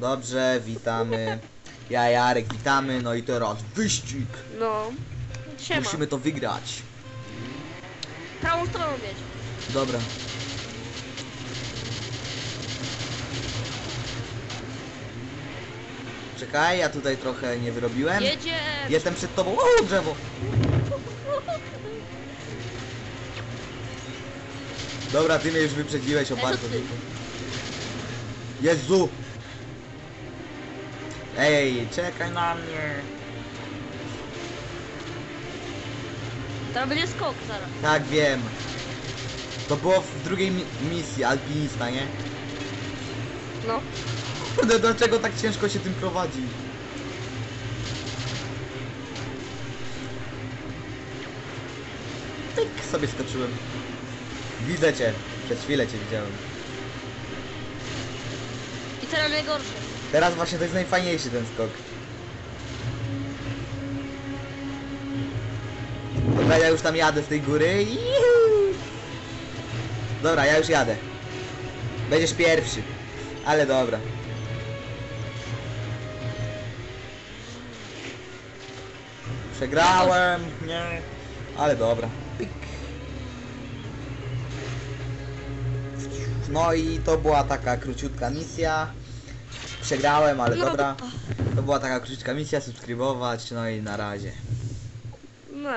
Dobrze, witamy. Ja, Jarek, witamy. No i teraz wyścig. No. Siema. Musimy to wygrać. Prawą stroną mieć. Dobra. Czekaj, ja tutaj trochę nie wyrobiłem. Jedzie. Jestem przed tobą. O, drzewo! Dobra, ty mnie już wyprzedziłeś o Ej, bardzo ty. Jezu! Ej, czekaj na mnie. Tam będzie skok zaraz. Tak, wiem. To było w drugiej mi misji, alpinista, nie? No. Kurde, dlaczego tak ciężko się tym prowadzi? Tyk, sobie skoczyłem. Widzę cię. Przez chwilę cię widziałem. I teraz najgorsze. Teraz właśnie to jest najfajniejszy ten skok. Dobra, ja już tam jadę z tej góry. Iu. Dobra, ja już jadę. Będziesz pierwszy. Ale dobra. Przegrałem. Nie. Ale dobra. No i to była taka króciutka misja. Przegrałem, ale No, dobra. To była taka króciutka misja, subskrybować, no i na razie. No.